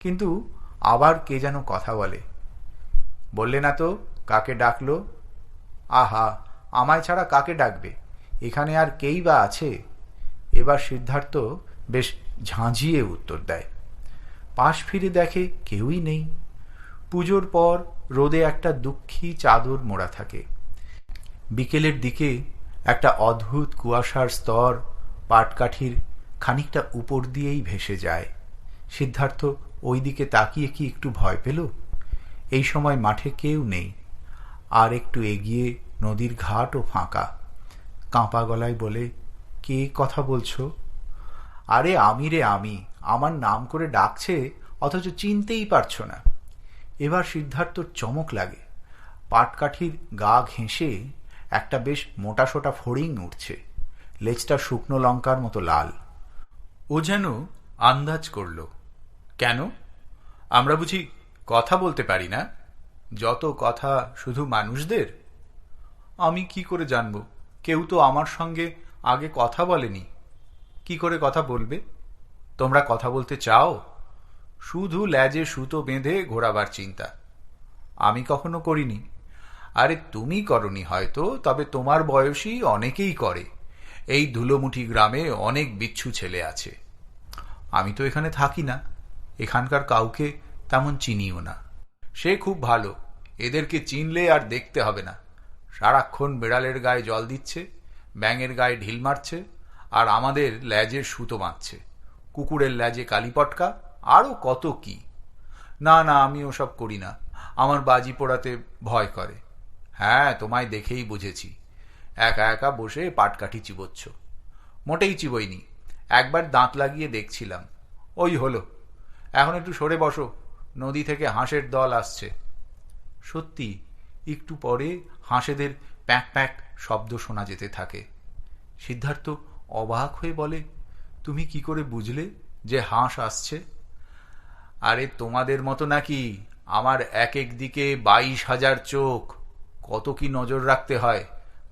কিন্তু আবার কে যেন কথা বলে। বললে না তো, কাকে ডাকলো? আহা, আমায় ছাড়া কাকে ডাকবে? এখানে আর কেই বা আছে? এবার সিদ্ধার্থ বেশ ঝাঁঝিয়ে উত্তর দেয়। পাশ ফিরে দেখে কেউই নেই। পুজোর পর রোদে একটা দুঃখী চাদর মোড়া থাকে। বিকেলের দিকে একটা অদ্ভুত কুয়াশার স্তর পাটকাঠির খানিকটা উপর দিয়েই ভেসে যায়। সিদ্ধার্থ ওই দিকে তাকিয়ে কি একটু ভয় পেল? এই সময় মাঠে কেউ নেই। আর একটু এগিয়ে নদীর ঘাটও ফাঁকা। কাঁপা গলায় বলে, কে কথা বলছো? আরে আমি রে, আমি। আমার নাম করে ডাকছে, অথচ চিনতেই পারছ না। এবার সিদ্ধার্থর চমক লাগে। পাটকাঠির গা ঘেঁষে একটা বেশ মোটাসোটা ফড়িং উঠছে। লেজটা শুকনো লঙ্কার মতো লাল। ও যেন আন্দাজ করল। কেন? আমরা বুঝি কথা বলতে পারি না। যত কথা শুধু মানুষদের। আমি কি করে জানব? কেউ তো আমার সঙ্গে আগে কথা বলেনি। কি করে কথা বলবে? তোমরা কথা বলতে চাও? শুধু ল্যাজে সুতো বেঁধে ঘোরাবার চিন্তা। আমি কখনো করিনি। আরে তুমি করনি হয়তো, তবে তোমার বয়সী অনেকেই করে। এই ধুলোমুঠি গ্রামে অনেক বিচ্ছু ছেলে আছে। আমি তো এখানে থাকি না। এখানকার কাউকে তেমন চিনিও না। সে খুব ভালো, এদেরকে চিনলে আর দেখতে হবে না। সারাক্ষণ বেড়ালের গায়ে জল দিচ্ছে, ব্যাঙের গায়ে ঢিল মারছে, আর আমাদের ল্যাজে সুতো বাঁধছে। কুকুরের ল্যাজে কালীপটকা আরও কত কি। না না, আমি ওসব করি না, আমার বাজি পোড়াতে ভয় করে। হ্যাঁ তোমায় দেখেই বুঝেছি, একা একা বসে পাটকাঠি চিবোচ্ছ। মোটেই চিবইনি, একবার দাঁত লাগিয়ে দেখছিলাম, ওই হলো। এখন একটু সরে বসো। নদী থেকে হাঁসের দল আসছে। সত্যি, একটু পরে হাঁসেদের প্যাঁক প্যাঁক শব্দ শোনা যেতে থাকে। সিদ্ধার্থ অবাক হয়ে বলে, তুমি কি করে বুঝলে যে হাঁস আসছে? আরে, তোমাদের মতো নাকি আমার এক এক দিকে বাইশ হাজার চোখ। কত কি নজর রাখতে হয়?